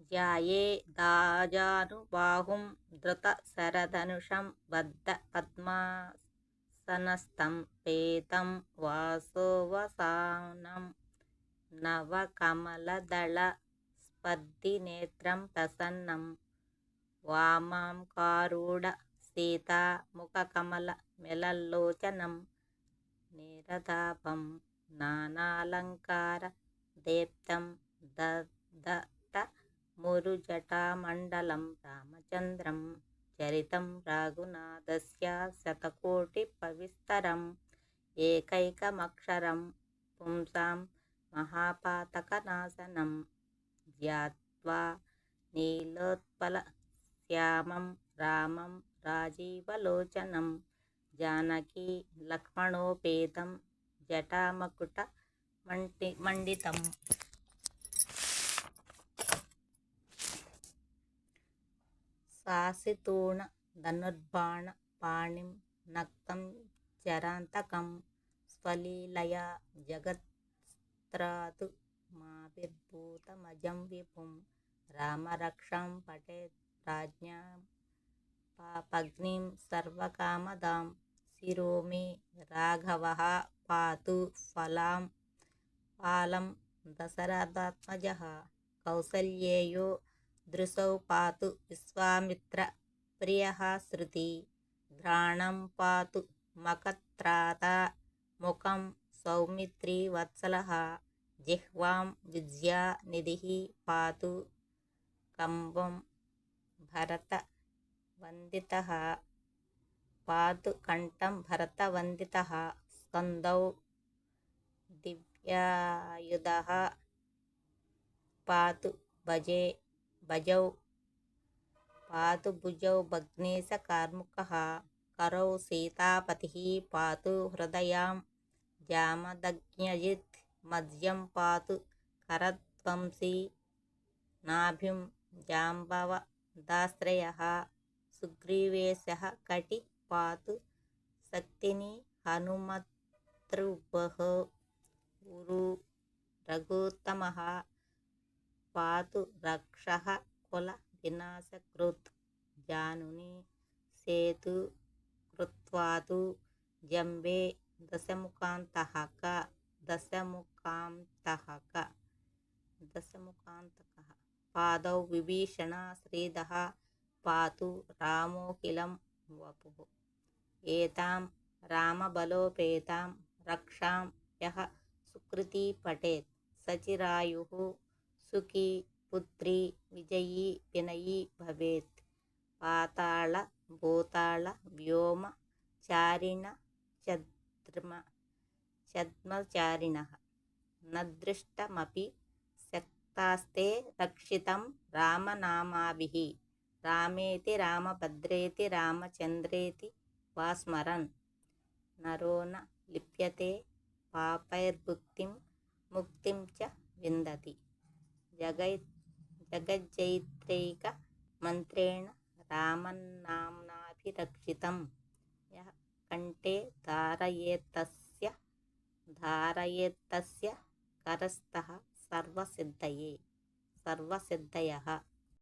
ధ్యాయేదాజానుబాహుం ధృతశరధనుషం బద్ధ పద్మాసనస్థం పేతం వాసోవసానం నవకమలదళ స్పర్ధినేత్రం ప్రసన్నం వామాంకారూఢ సీతాముఖకమల మెలల్లోచనం నీరదాభం నానాలంకార దేప్తం ద మురుజటామండలం రామచంద్రం చరితం రఘునాథస్య శతకోటిపవిస్తరం ఏకైకమక్షరం పుంసాం మహాపాతకనాశనం ధ్యాత్వా నీలోత్పలశ్యామం రామం రాజీవలోచనం జానకీ లక్ష్మణోపేతం జటామకుట మంటి మండితం శాసితూణ ధనుర్బాణ పాణిం నక్తం చరాంతకం స్వలీలయా జగత్స్త్రాతు మాభిర్భూతమజం విభుం రామరక్షాం పటే రాజ్ఞాం పాపగ్నిం సర్వకామదాం శిరోమి రాఘవ పాతు ఫలాం ఫాలం దశరథాత్మజ కౌసల్యేయో దృశౌ పాతు విశ్వామిత్ర ప్రియ శృతి. ఘ్రాణం పాతు మకత్రాత ముఖం సౌమిత్రి వత్సల. జిహ్వాం విద్యానిధిः పాతు కంబం భరత వందిత. పాతు కంఠం భరతవందితः స్కందౌ దివ్యాయుధ. పాతు భజే भजौ पातु भुजौ भग्नेश कार्मुकः करौ सीतापतिः पातु हृदयां जामदज्ञयित् मद्यं पातु करध्वंसी नाभिं जाम्बवदाश्रयः सुग्रीवेशः कटि पातु शक्तिनि हनुमतृभः उरु रघुत्तमः पातु रक्षः కుల వినాశకృత్ జానుని సేతు కృత్వాతు జంబే దశముఖాంతహక దశముఖాంతహక దశముఖాంతక పాదౌ విభీషణ శ్రీధ పాతు రామోకిలం వపు ఏతాం రామబలోపేతాం రక్షాం యః సుకృతి పటేత్ సచిరాయు సుఖీ పుత్రి విజయీ వినయీ భవేత్. పాతాళ భూతాళ వ్యోమ చారిణ చద్మ చద్మచారిణ. నదృష్టమపి శక్తాస్తే రక్షితం రామనామాభిः. రామేతి రామభద్రేతి రామచంద్రేతి వాస్మరన్. నరోన లిప్యతే పాపైర్భుక్తిం ముక్తిం చ విందతి. జగైత్ జగజ్జైత్రైక మంత్రేణ రామన్నామ్నాభిరక్షితం యः కంఠే ధారయేత్తస్య ధారయేత్తస్య కరస్థः సర్వసిద్ధయే సర్వసిద్ధయः